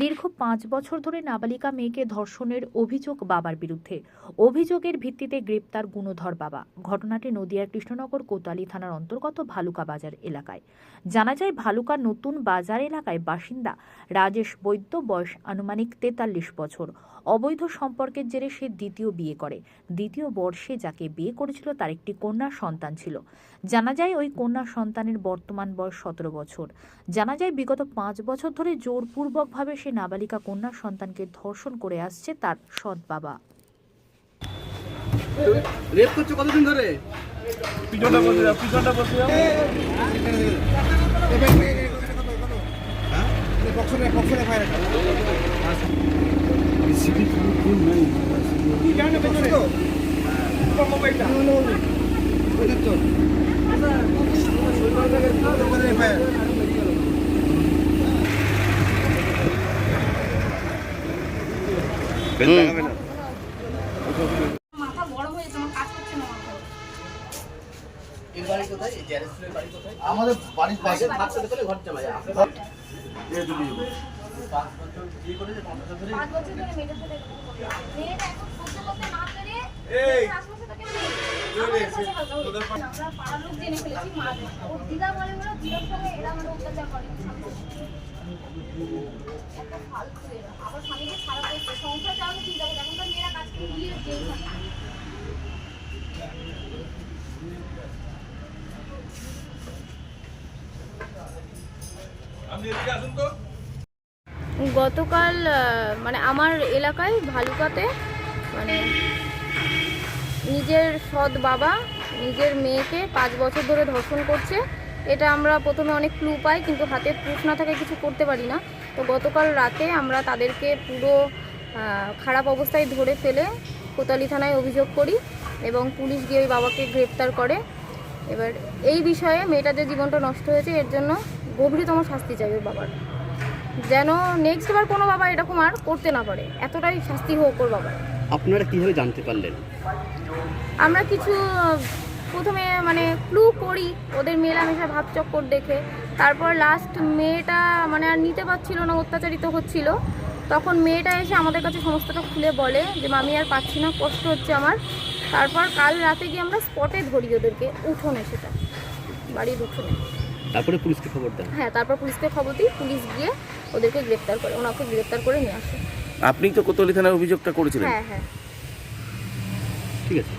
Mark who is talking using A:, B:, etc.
A: দীর্ঘ পাঁচ বছর ধরে নাবালিকা মেয়েকে ধর্ষণের অভিযোগ বাবার বিরুদ্ধে। অভিযোগের ভিত্তিতে গ্রেপ্তার গুণধর বাবা। ঘটনাটি নদিয়ার কৃষ্ণনগর কোতালি থানার অন্তর্গত ভালুকা বাজার এলাকায়। জানা যায় ভালুকা নতুন বাজার এলাকায় বাসিন্দা রাজেশ বৈদ্য, বয়স আনুমানিক তেতাল্লিশ বছর। অবৈধ সম্পর্কের জেরে সে দ্বিতীয় বিয়ে করে। দ্বিতীয় বর্ষে যাকে বিয়ে করেছিল তার একটি কন্যা সন্তান ছিল। জানা যায়, ওই কন্যা সন্তানের বর্তমান বয়স সতেরো বছর। জানা যায়, বিগত পাঁচ বছর ধরে জোরপূর্বকভাবে সে নাবালিকা কন্যা সন্তানকে ধর্ষণ করে আসছে তার সৎ বাবা।
B: রেপ করছ কতদিন ধরে?
C: পিছনটা বসে যাও পিছনটা বসে যাও।
D: মাথা গরম হয়েছে আমার কাজ করছে না মাথা
B: এর বাড়ি কোথায় এই জ্যারেস্টুরের বাড়ি কোথায় আমাদের বাড়ির পাশে থাকতে দেখলে ঘর জামাই আপনি পাঁচ বছর বিয়ে করেছে পাঁচ বছর ধরে
D: পাঁচ বছর ধরে মেয়েটার সাথে এরকম করছে। মেয়েটা এখন সহ্য করতে না পেরে আশপাশে তাকে মেরে আমাদের কাছে হালকা হয়েছে। আমরা পাড়ার লোক জেনে ফেলেছি মা ওর দিদা বলে দিদার সঙ্গে এরা মানে অত্যাচার করে। আবার স্বামীকে খারাপ করছে সংসার চালানো চিন্তা করছে এখনকার মেয়েরা কাজ করে বিয়ে দিয়ে থাকে
E: গতকাল মানে আমার এলাকায় ভালুকাতে মানে নিজের সৎ বাবা, নিজের মেয়েকে পাঁচ বছর ধরে ধর্ষণ করছে। এটা আমরা প্রথমে অনেক ক্লু পাই, কিন্তু হাতে প্রুফ না থাকে কিছু করতে পারি না। তো গতকাল রাতে আমরা তাদেরকে পুরো খারাপ অবস্থায় ধরে ফেলে কোতালি থানায় অভিযোগ করি এবং পুলিশ গিয়ে ওই বাবাকে গ্রেপ্তার করে। এবার এই বিষয়ে মেয়েটার যে জীবনটা নষ্ট হয়েছে এর জন্য গভীরতম শাস্তি চাই ওই বাবার। যেন নেক্সট বার কোনো বাবা এরকম আর করতে না পারে এতটাই শাস্তি হোক ওর বাবার।
F: আপনারা কীভাবে জানতে পারলেন?
E: আমরা কিছু প্রথমে মানে ক্লু করি ওদের মেলামেশা ভাবচক্কর দেখে। তারপর লাস্ট মেয়েটা মানে আর নিতে পারছিল না অত্যাচারিত হচ্ছিল। তখন মেয়েটা এসে আমাদের কাছে সমস্তটা খুলে বলে যে মামি আর পাচ্ছি না কষ্ট হচ্ছে আমার। তারপর কাল রাতে গিয়ে আমরা স্পটে ধরি ওদেরকে উঠোনে সেটা বাড়ির উঠোনে।
F: তারপরে পুলিশকে খবর দেন?
E: হ্যাঁ তারপর পুলিশকে খবর দিই পুলিশ গিয়ে ওদেরকে গ্রেপ্তার করে ওনাকে গ্রেপ্তার করে নিয়ে আসে।
G: আপনি তো কোতোয়ালি থানায় অভিযোগটা করেছিলেন।
E: হ্যাঁ হ্যাঁ।
F: ঠিক আছে।